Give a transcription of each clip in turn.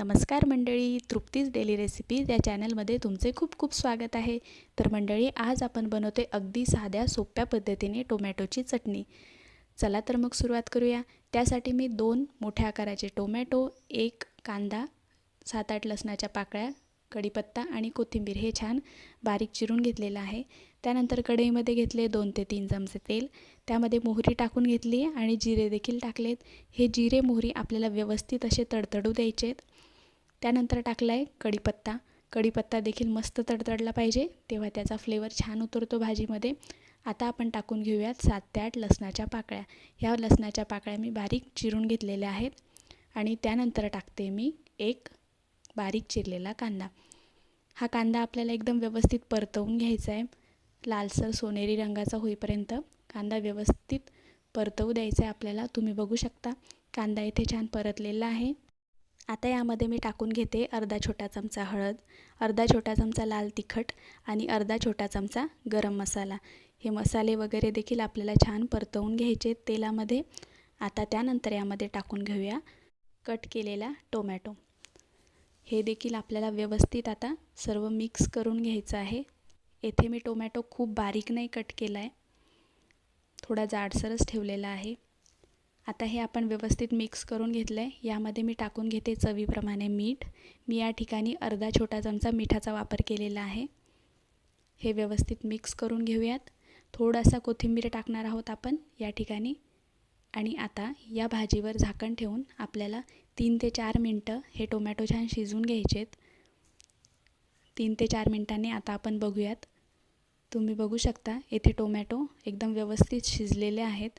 नमस्कार मंडळी Trupti's daily recipes या चॅनलमध्ये तुमचे खूप खूप स्वागत आहे. तर मंडळी आज आपण बनवते अगदी साध्या सोप्या पद्धतीने टोमॅटोची चटणी. चला तर मग सुरुवात करूया. त्यासाठी मी दोन मोठ्या आकाराचे टोमॅटो एक कांदा सात आठ लसणाच्या पाकळ्या कढीपत्ता आणि कोथिंबीर हे छान बारीक चिरून घेतलेलं आहे. त्यानंतर कढईमध्ये घेतले दोन ते तीन चमचे तेल. त्यामध्ये मोहरी टाकून घेतली आणि जिरे देखील टाकलेत. हे जिरे मोहरी आपल्याला व्यवस्थित असे तडतडू द्यायचेत. त्यानंतर टाकला आहे कढीपत्ता. कढीपत्ता देखील मस्त तडतडला पाहिजे तेव्हा त्याचा फ्लेवर छान उतरतो भाजीमध्ये. आता आपण टाकून घेऊयात सात ते आठ लसणाच्या पाकळ्या. ह्या लसणाच्या पाकळ्या मी बारीक चिरून घेतलेल्या आहेत. आणि त्यानंतर टाकते मी एक बारीक चिरलेला कांदा. हा कांदा आपल्याला एकदम व्यवस्थित परतवून घ्यायचा आहे. लालसर सोनेरी रंगाचा होईपर्यंत कांदा व्यवस्थित परतवू द्यायचा आहे आपल्याला. तुम्ही बघू शकता कांदा इथे छान परतलेला आहे. आता यामध्ये मी टाकून घेते अर्धा छोटा चमचा हळद अर्धा छोटा चमचा लाल तिखट आणि अर्धा छोटा चमचा गरम मसाला. हे मसाले वगैरे देखील आपल्याला छान परतवून घ्यायचे तेलामध्ये. आता त्यानंतर यामध्ये टाकून घेऊया कट केलेला टोमॅटो. हे देखील आपल्याला व्यवस्थित आता सर्व मिक्स करून घ्यायचं आहे. येथे मी टोमॅटो खूप बारीक नाही कट केला आहे थोडा जाडसरच ठेवलेला आहे. आता हे आपण व्यवस्थित मिक्स करून घेतलं आहे यामध्ये मी टाकून घेते चवीप्रमाणे मीठ. मी या ठिकाणी अर्धा छोटा चमचा मिठाचा वापर केलेला आहे. हे व्यवस्थित मिक्स करून घेऊयात. थोडासा कोथिंबीर टाकणार आहोत आपण या ठिकाणी. आणि आता या भाजीवर झाकण ठेवून आपल्याला तीन ते चार मिनटं हे टोमॅटो छान शिजून घ्यायचेत. तीन ते चार मिनटांनी आता आपण बघूयात. तुम्ही बघू शकता येथे टोमॅटो एकदम व्यवस्थित शिजलेले आहेत.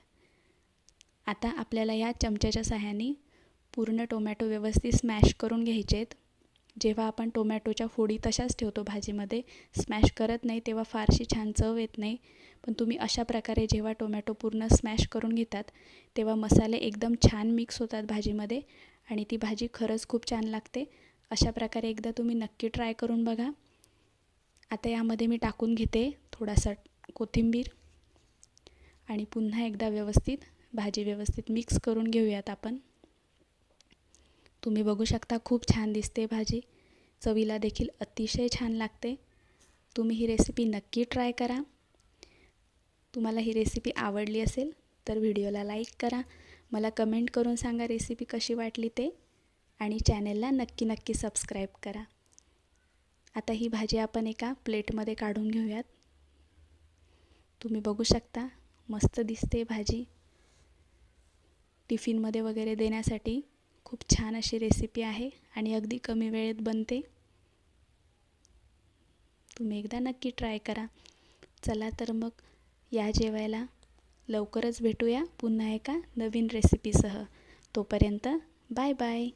आता आपल्याला या चमच्याच्या सहाय्याने पूर्ण टोमॅटो व्यवस्थित स्मॅश करून घ्यायचे आहेत. जेव्हा आपण टोमॅटोच्या फोडी तशाच ठेवतो भाजीमध्ये स्मॅश करत नाही तेव्हा फारशी छान चव येत नाही. पण तुम्ही अशा प्रकारे जेव्हा टोमॅटो पूर्ण स्मॅश करून घेतात तेव्हा मसाले एकदम छान मिक्स होतात भाजीमध्ये आणि ती भाजी खरंच खूप छान लागते. अशा प्रकारे एकदा तुम्ही नक्की ट्राय करून बघा. आता यामध्ये मी टाकून घेते थोडासा कोथिंबीर आणि पुन्हा एकदा व्यवस्थित भाजी व्यवस्थित मिक्स करून घेऊयात आपण. तुम्ही बघू शकता खूप छान दिसते भाजी. चवीला देखील अतिशय छान लागते. तुम्ही ही रेसिपी नक्की ट्राय करा. तुम्हाला ही रेसिपी आवडली असेल तर व्हिडिओला लाईक करा. मला कमेंट करून सांगा रेसिपी कशी वाटली ते आणि चॅनेलला नक्की नक्की सबस्क्राईब करा. आता ही भाजी आपण एका प्लेटमध्ये काढून घेऊयात. तुम्ही बघू शकता मस्त दिसते भाजी. टिफिनमध्ये वगैरे देण्यासाठी खूप छान अशी रेसिपी आहे आणि अगदी कमी वेळेत बनते. तुम्ही एकदा नक्की ट्राय करा. चला तर मग या जेवायला लवकरच भेटूया पुन्हा एका नवीन रेसिपीसह तोपर्यंत बाय बाय